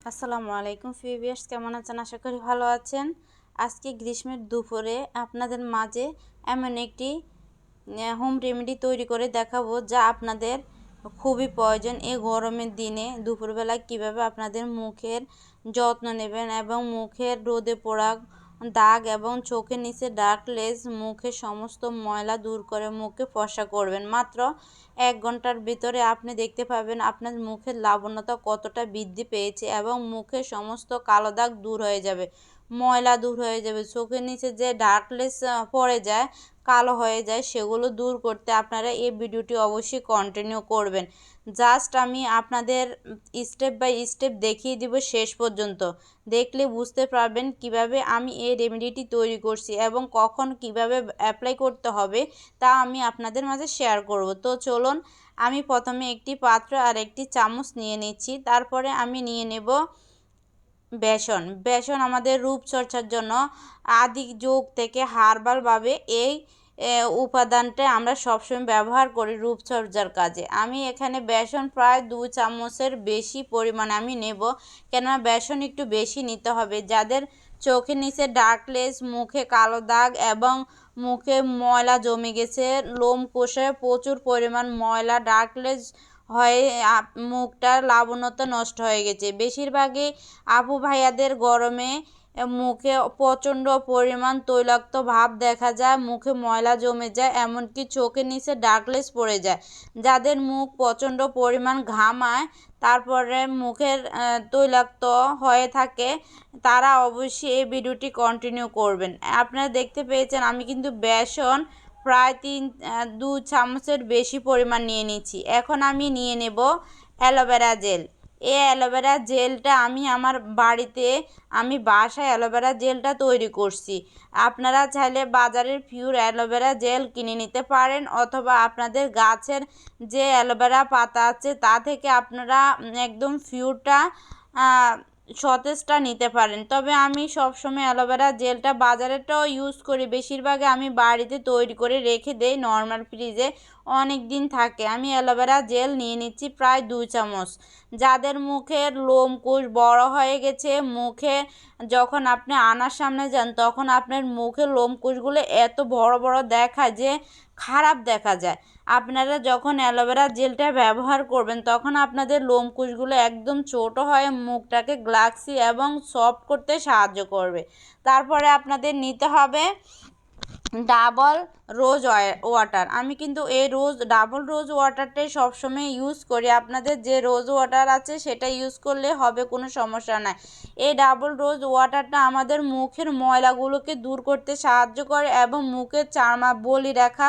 আসসালামু আলাইকুম ফিবিয়ার্স কেমন আছেন? আশা করি ভালো আছেন। আজকে গ্রীষ্মের দুপুরে আপনাদের মাঝে এমন একটি হোম রেমেডি তৈরি করে দেখাবো যা আপনাদের খুবই প্রয়োজন এই গরমের দিনে। দুপুরবেলা কীভাবে আপনাদের মুখের যত্ন নেবেন এবং মুখের রোদে পোড়া দাগ এবং চোখের নিচে ডার্ক লেস মুখে সমস্ত ময়লা দূর করে মুখে ফসা করবেন। মাত্র এক ঘণ্টার ভিতরে আপনি দেখতে পাবেন আপনার মুখের লাবণ্যতা কতটা বৃদ্ধি পেয়েছে এবং মুখে সমস্ত কালো দাগ দূর হয়ে যাবে। ময়লা দূর হয়ে যাবে, চোখের নিচে যে ডার্কলেস পড়ে যায়, কালো হয়ে যায়, সেগুলো দূর করতে আপনারা এই ভিডিওটি অবশ্যই কন্টিনিউ করবেন। জাস্ট আমি আপনাদের স্টেপ বাই স্টেপ দেখিয়ে দিব শেষ পর্যন্ত। দেখলে বুঝতে পারবেন কীভাবে আমি এই রেমেডিটি তৈরি করছি এবং কখন কীভাবে অ্যাপ্লাই করতে হবে তা আমি আপনাদের মাঝে শেয়ার করব। তো চলুন, আমি প্রথমে একটি পাত্র আর একটি চামচ নিয়ে নিচ্ছি, তারপরে আমি নিয়ে নেব বেসন। বেসন আমাদের রূপচর্চার জন্য আদি যুগ থেকে হারবালভাবে এই উপাদানটা আমরা সবসময় ব্যবহার করি রূপচর্চার কাজে। আমি এখানে বেসন প্রায় দু চামচের বেশি পরিমাণে আমি নেব, কেননা বেসন একটু বেশি নিতে হবে। যাদের চোখের নিচে ডার্কলেস, মুখে কালো দাগ এবং মুখে ময়লা জমে গেছে লোম কোষে প্রচুর পরিমাণ ময়লা, ডার্কলেস হয়ে মুখটার লাবণ্যতা নষ্ট হয়ে গেছে। বেশিরভাগই আপু ভাইয়াদের গরমে মুখে প্রচণ্ড পরিমাণ তৈলাক্ত ভাব দেখা যায়, মুখে ময়লা জমে যায়, এমনকি চোখের নিচে ডার্কলেস পড়ে যায়। যাদের মুখ প্রচণ্ড পরিমাণ ঘামায়, তারপরে মুখের তৈলাক্ত হয়ে থাকে, তারা অবশ্যই এই ভিডিওটি কন্টিনিউ করবেন। আপনারা দেখতে পেয়েছেন, আমি কিন্তু বেসন প্রায় তিন দু চামচের বেশি পরিমাণ নিয়ে নিচ্ছি। এখন আমি নিয়ে নেব অ্যালোভেরা জেল। এই অ্যালোভেরা জেলটা আমি আমার বাড়িতে, আমি বাসায় অ্যালোভেরা জেলটা তৈরি করছি। আপনারা চাইলে বাজারের পিওর অ্যালোভেরা জেল কিনে নিতে পারেন অথবা আপনাদের গাছের যে অ্যালোভেরা পাতা আছে, তা থেকে আপনারা একদম পিওরটা সতেজটা নিতে পারেন। তবে আমি সবসময় অ্যালোভেরা জেলটা বাজারেরটাও ইউজ করি। বেশিরভাগে আমি বাড়িতে তৈরি করে রেখে দেই নর্মাল ফ্রিজে অনেক দিন থাকে। আমি অ্যালোভেরা জেল নিয়ে নিচ্ছি প্রায় দুই চামচ। যাদের মুখের লোমকূশ বড় হয়ে গেছে, মুখে যখন আপনি আনার সামনে যান, তখন আপনার মুখের লোমকূশগুলো এত বড় বড় দেখা যে খারাপ দেখা যায়। আপনারা যখন অ্যালোভেরা জেলটা ব্যবহার করবেন, তখন আপনাদের লোমকূশগুলো একদম ছোট হয় মুখটাকে গ্লাক্সি এবং সফট করতে সাহায্য করবে। তারপরে আপনাদের নিতে হবে ডাবল রোজ ওয়াটার। আমি কিন্তু এই রোজ, ডাবল রোজ ওয়াটারটাই সবসময় ইউজ করি। আপনাদের যে রোজ ওয়াটার আছে সেটা ইউজ করলে হবে, কোনো সমস্যা নাই। এই ডাবল রোজ ওয়াটারটা আমাদের মুখের ময়লাগুলোকে দূর করতে সাহায্য করে এবং মুখের চারমা বলি রেখা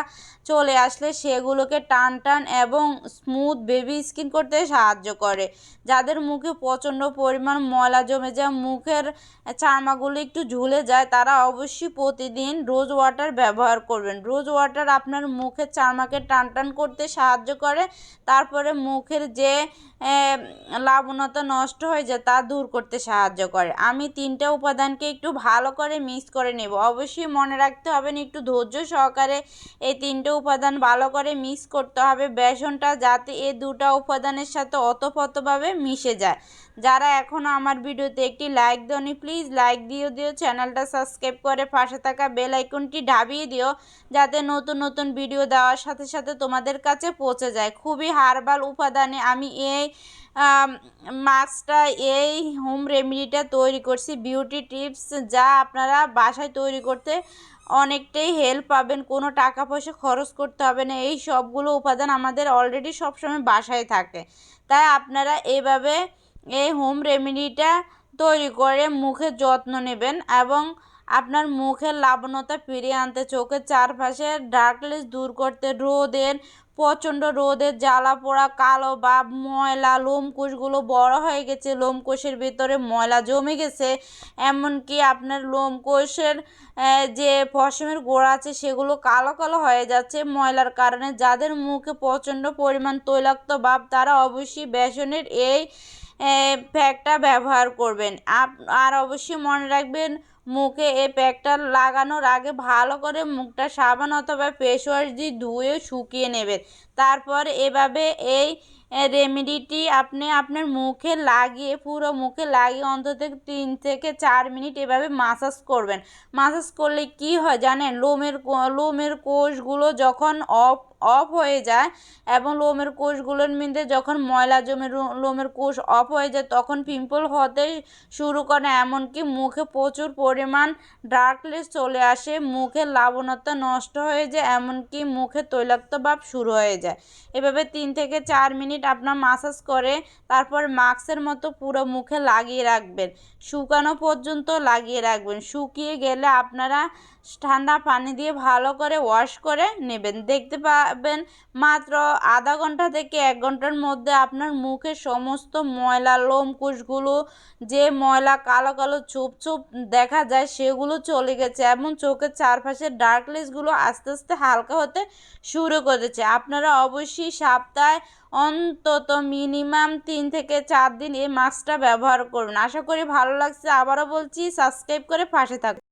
চলে আসলে সেগুলোকে টান টান এবং স্মুথ বেবি স্কিন করতে সাহায্য করে। যাদের মুখে প্রচণ্ড পরিমাণ ময়লা জমে যায়, মুখের চারমাগুলো একটু ঝুলে যায়, তারা অবশ্যই প্রতিদিন রোজ ওয়াটার ব্যবহার করবেন। রোজ ওয়াটার আপনার মুখের চারমাকে টান টান করতে সাহায্য করে, তারপরে মুখের যে লাবণতা নষ্ট হয়ে যায় তা দূর করতে সাহায্য করে। আমি তিনটা উপাদানকে একটু ভালো করে মিক্স করে নেব। অবশ্যই মনে রাখতে হবে একটু ধৈর্য সহকারে এই তিনটে উপাদান ভালো করে মিক্স করতে হবে। বেসনটা যাতে এই দুটা উপাদানের সাথে অতপতভাবে মিশে যায়। যারা এখনও আমার ভিডিওতে একটি লাইক দেওনি, প্লিজ লাইক দিও দিও। চ্যানেলটা সাবস্ক্রাইব করে পাশে থাকা বেল আইকনটি ডাবিয়ে দিও, যাতে নতুন নতুন ভিডিও দেওয়ার সাথে সাথে তোমাদের কাছে পৌঁছে যায়। খুবই হারবাল উপাদানে আমি এই মাস্কটা এই হোম রেমেডিটা তৈরি করছি। বিউটি টিপস যা আপনারা বাসায় তৈরি করতে অনেকটাই হেল্প পাবেন। কোনো টাকা পয়সা খরচ করতে হবে না। এই সবগুলো উপাদান আমাদের অলরেডি সবসময় বাসায় থাকে। তাই আপনারা এইভাবে এই হোম রেমেডিটা তৈরি করে মুখের যত্ন নেবেন এবং আপনার মুখের লাবণতা ফিরিয়ে আনতে চোখের চারপাশে ডার্কনেস দূর করতে, রোদের, প্রচণ্ড রোদের জ্বালা পোড়া, কালো বা ময়লা লোমকূশগুলো বড় হয়ে গেছে লোমকূশের ভিতরে ময়লা জমে গেছে। এমনকি আপনার লোমকোষের যে পশমের গোড়া আছে, সেগুলো কালো কালো হয়ে যাচ্ছে। ময়লার কারণে যাদের মুখে প্রচণ্ড পরিমাণ তৈলাক্ত ভাব, তারা অবশ্যই বেসনের এই প্যাকটা ব্যবহার করবেন। আর অবশ্যই মনে রাখবেন মুখে এই প্যাকটা লাগানোর আগে ভালো করে মুখটা সাবান অথবা ফেসওয়াশ দিয়ে ধুয়ে শুকিয়ে নেবেন। তারপর এভাবে এই রেমেডিটি আপনি আপনার মুখে লাগিয়ে, পুরো মুখে লাগিয়ে অন্তত তিন থেকে চার মিনিট এভাবে মাসাজ করবেন। মাসাজ করলে কি হয় জানেন? লোমের লোমের কোষগুলো যখন অফ অফ হয়ে যায় এবং লোমের কোষগুলোর মধ্যে যখন ময়লা জমে লোমের কোষ অফ হয়ে যায়, তখন পিম্পল হতে শুরু করে। এমনকি মুখে প্রচুর পরিমাণ ডার্কনেস চলে আসে, মুখের লাবণতা নষ্ট হয়ে যায়, এমনকি মুখে তৈলাক্ত ভাব শুরু হয়ে যায়। এভাবে তিন থেকে চার মিনিট আপনার মাসাজ করে, তারপর মাস্কের মতো পুরো মুখে লাগিয়ে রাখবেন। শুকানো পর্যন্ত লাগিয়ে রাখবেন। শুকিয়ে গেলে আপনারা ঠান্ডা পানি দিয়ে ভালো করে ওয়াশ করে নেবেন। দেখতে পাবেন মাত্র আধা ঘণ্টা থেকে এক ঘণ্টার মধ্যে আপনার মুখে সমস্ত ময়লা লোমকূশগুলো যে ময়লা কালো কালো চুপ চুপ দেখা যায়, সেগুলো চলে গেছে। এবং চোখের চারপাশের ডার্কলেসগুলো আস্তে আস্তে হালকা হতে শুরু করেছে। আপনারা অবশ্যই সপ্তাহে অন্তত মিনিমাম তিন থেকে চার দিন এই মাস্কটা ব্যবহার করুন। আশা করি ভালো লাগছে। আবারও বলছি, সাবস্ক্রাইব করে পাশে থাকুন।